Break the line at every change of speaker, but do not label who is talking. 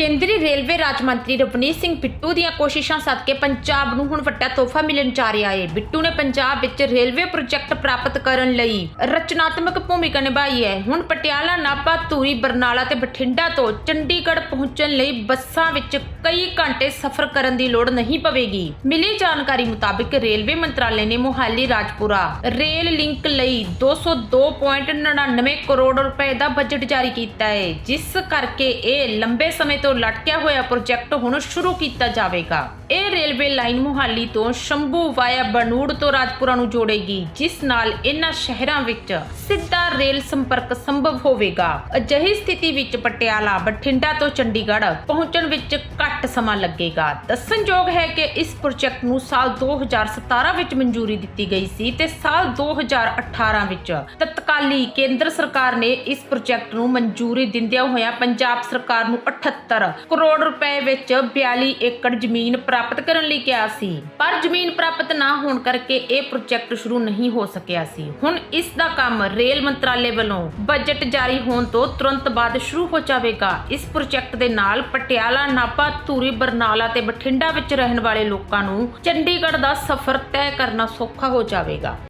ਕੇਂਦਰੀ ਰੇਲਵੇ ਰਾਜ ਮੰਤਰੀ ਰਵਨੀਤ ਸਿੰਘ ਬਿੱਟੂ ਦੀਆਂ ਕੋਸ਼ਿਸ਼ਾਂ ਸਦਕੇ ਪੰਜਾਬ ਨੂੰ ਹੁਣ ਵੱਡਾ ਤੋਹਫਾ ਮਿਲਣ ਜਾ ਰਿਹਾ ਹੈ। ਬਿੱਟੂ ਨੇ ਪੰਜਾਬ ਵਿੱਚ ਰੇਲਵੇ ਪ੍ਰੋਜੈਕਟ ਪ੍ਰਾਪਤ ਕਰਨ ਲਈ ਰਚਨਾਤਮਕ ਭੂਮਿਕਾ ਨਿਭਾਈ ਹੈ। ਹੁਣ ਪਟਿਆਲਾ, ਨਾਭਾ, ਧੂਰੀ, ਬਰਨਾਲਾ ਤੇ ਬਠਿੰਡਾ ਤੋਂ ਚੰਡੀਗੜ੍ਹ ਪਹੁੰਚਣ ਲਈ ਬੱਸਾਂ ਵਿੱਚ ਕਈ ਘੰਟੇ ਸਫ਼ਰ ਕਰਨ ਦੀ ਲੋੜ ਨਹੀਂ ਪਵੇਗੀ। ਮਿਲੀ ਜਾਣਕਾਰੀ ਮੁਤਾਬਿਕ ਰੇਲਵੇ ਮੰਤਰਾਲੇ ਨੇ ਮੋਹਾਲੀ, ਰਾਜਪੁਰਾ ਰੇਲ ਲਿੰਕ ਲਈ 202.99 ਕਰੋੜ ਰੁਪਏ ਦਾ ਬਜਟ ਜਾਰੀ ਕੀਤਾ ਹੈ। ਜਿਸ ਕਰਕੇ ਇਹ ਲੰਬੇ ਸਮੇਂ ਤੋਂ ਲਟਕਿਆ ਹੋਇਆ ਪ੍ਰੋਜੈਕਟ ਹੁਣ ਸ਼ੁਰੂ ਕੀਤਾ ਜਾਵੇਗਾ ਇਹ ਰੇਲਵੇ ਲਾਈਨ ਮੁਹਾਲੀ ਤੋਂ ਸ਼ੰਭੂ ਵਾਇਆ ਬਨੂੜ ਤੋਂ ਰਾਜਪੁਰਾ ਨੂੰ ਜੋੜੇਗੀ, ਜਿਸ ਨਾਲ ਇਹਨਾਂ ਸ਼ਹਿਰਾਂ ਵਿੱਚ ਸਿੱਧਾ ਰੇਲ ਸੰਪਰਕ ਸੰਭਵ ਹੋਵੇਗਾ। ਅਜਿਹੀ ਸਥਿਤੀ ਵਿੱਚ ਪਟਿਆਲਾ, ਬਠਿੰਡਾ ਤੋਂ ਚੰਡੀਗੜ੍ਹ ਪਹੁੰਚਣ ਵਿੱਚ ਘੱਟ ਸਮਾਂ ਲੱਗੇਗਾ। ਦੱਸਣਯੋਗ ਹੈ ਕਿ ਇਸ ਪ੍ਰੋਜੈਕਟ ਨੂੰ ਸਾਲ 2017 ਵਿੱਚ ਮਨਜ਼ੂਰੀ ਦਿੱਤੀ ਗਈ ਸੀ ਤੇ ਸਾਲ 2018 ਵਿੱਚ ਤਤਕਾਲੀ ਕੇਂਦਰ ਸਰਕਾਰ ਨੇ ਇਸ ਪ੍ਰੋਜੈਕਟ ਨੂੰ ਮਨਜ਼ੂਰੀ ਦਿੰਦਿਆਂ ਹੋਇਆਂ ਪੰਜਾਬ ਸਰਕਾਰ ਨੂੰ 78 ਕਰੋੜ ਰੁਪਏ ਵਿੱਚ 42 ਏਕੜ ਜ਼ਮੀਨ ਪ੍ਰਾਪਤ ਕਰਨ ਲਈ ਕਿਹਾ ਸੀ, ਪਰ ਜ਼ਮੀਨ ਪ੍ਰਾਪਤ ਨਾ ਹੋਣ ਕਰਕੇ ਇਹ ਪ੍ਰੋਜੈਕਟ ਸ਼ੁਰੂ ਨਹੀਂ ਹੋ ਸਕਿਆ ਸੀ। ਹੁਣ ਇਸ ਦਾ ਕੰਮ ਰੇਲ ਮੰਤਰਾਲੇ ਵੱਲੋਂ ਬਜਟ ਜਾਰੀ ਹੋਣ ਤੋਂ ਤੁਰੰਤ ਬਾਅਦ ਸ਼ੁਰੂ ਹੋ ਜਾਵੇਗਾ। ਇਸ ਪ੍ਰੋਜੈਕਟ ਦੇ ਨਾਲ ਪਟਿਆਲਾ, ਨਾਭਾ, ਧੂਰੀ, ਬਰਨਾਲਾ ਤੇ ਬਠਿੰਡਾ ਵਿੱਚ ਰਹਿਣ ਵਾਲੇ ਲੋਕਾਂ ਨੂੰ ਚੰਡੀਗੜ੍ਹ ਦਾ ਸਫ਼ਰ ਤੈਅ ਕਰਨਾ ਸੌਖਾ ਹੋ ਜਾਵੇਗਾ।